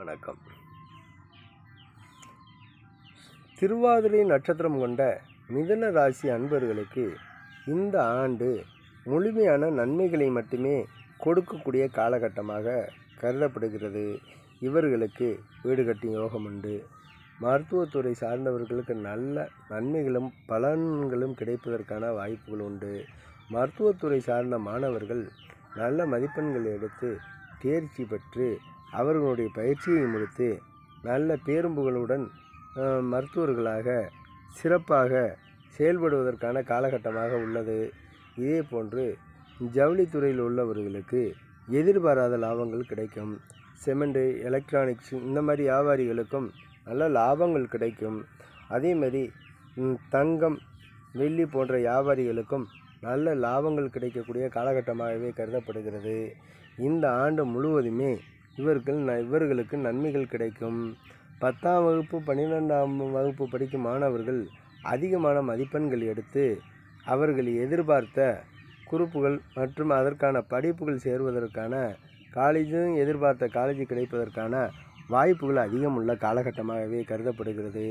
வணக்கம். திருவாதிரை நட்சத்திரம் கொண்ட மிதன ராசி அன்பர்களுக்கு இந்த ஆண்டு முழுமையான நன்மைகளை மட்டுமே கொடுக்கக்கூடிய காலகட்டமாக கருதப்படுகிறது. இவர்களுக்கு வீடு கட்டும் யோகம் உண்டு. மருத்துவத்துறை சார்ந்தவர்களுக்கு நல்ல நன்மைகளும் பலன்களும் கிடைப்பதற்கான வாய்ப்புகள் உண்டு. மருத்துவத்துறை சார்ந்த மாணவர்கள் நல்ல மதிப்பெண்கள் எடுத்து தேர்ச்சி பெற்று அவர்களுடைய பயிற்சியை முடித்து நல்ல பேரும்புகளுடன் மருத்துவர்களாக சிறப்பாக செயல்படுவதற்கான காலகட்டமாக உள்ளது. இதே போன்று ஜவுளித்துறையில் உள்ளவர்களுக்கு எதிர்பாராத லாபங்கள் கிடைக்கும். சிமெண்ட்டு எலக்ட்ரானிக்ஸ் இந்த மாதிரி வியாபாரிகளுக்கும் நல்ல லாபங்கள் கிடைக்கும். அதேமாதிரி தங்கம் வெள்ளி போன்ற வியாபாரிகளுக்கும் நல்ல லாபங்கள் கிடைக்கக்கூடிய காலகட்டமாகவே கருதப்படுகிறது. இந்த ஆண்டு முழுவதுமே இவர்கள் ந- இவர்களுக்கு நன்மைகள் கிடைக்கும். பத்தாம் வகுப்பு பன்னிரெண்டாம் வகுப்பு படிக்கும் மாணவர்கள் அதிகமான மதிப்பெண்கள் எடுத்து அவர்கள் எதிர்பார்த்த குறிப்புகள் மற்றும் அதற்கான படிப்புகள் சேருவதற்கான காலேஜும் எதிர்பார்த்த காலேஜ் கிடைப்பதற்கான வாய்ப்புகள் அதிகம் உள்ள காலகட்டமாகவே கருதப்படுகிறது.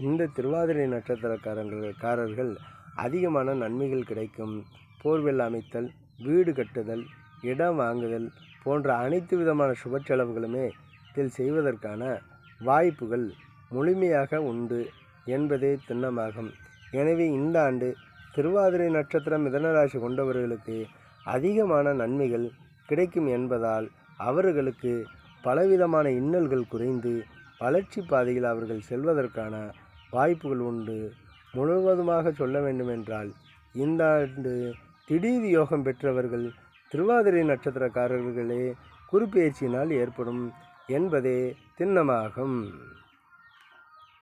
இந்த திருவாதிரை நட்சத்திரக்காரர்கள் அதிகமான நன்மைகள் கிடைக்கும். போர்வெல் அமைத்தல் வீடு கட்டுதல் இடம் வாங்குதல் போன்ற அனைத்து விதமான சுப செலவுகளுமே இதில் செய்வதற்கான வாய்ப்புகள் முழுமையாக உண்டு என்பதே திண்ணமாகும். எனவே இந்த ஆண்டு திருவாதிரை நட்சத்திரம் மிதனராசி கொண்டவர்களுக்கு அதிகமான நன்மைகள் கிடைக்கும் என்பதால் அவர்களுக்கு பலவிதமான இன்னல்கள் குறைந்து வளர்ச்சி பாதையில் அவர்கள் செல்வதற்கான வாய்ப்புகள் உண்டு. முழுவதுமாக சொல்ல வேண்டுமென்றால் இந்த ஆண்டு திடீர் யோகம் பெற்றவர்கள் திருவாதிரை நட்சத்திரக்காரர்களே குறுப்பெயர்ச்சியினால் ஏற்படும் என்பதே திண்ணமாகும்.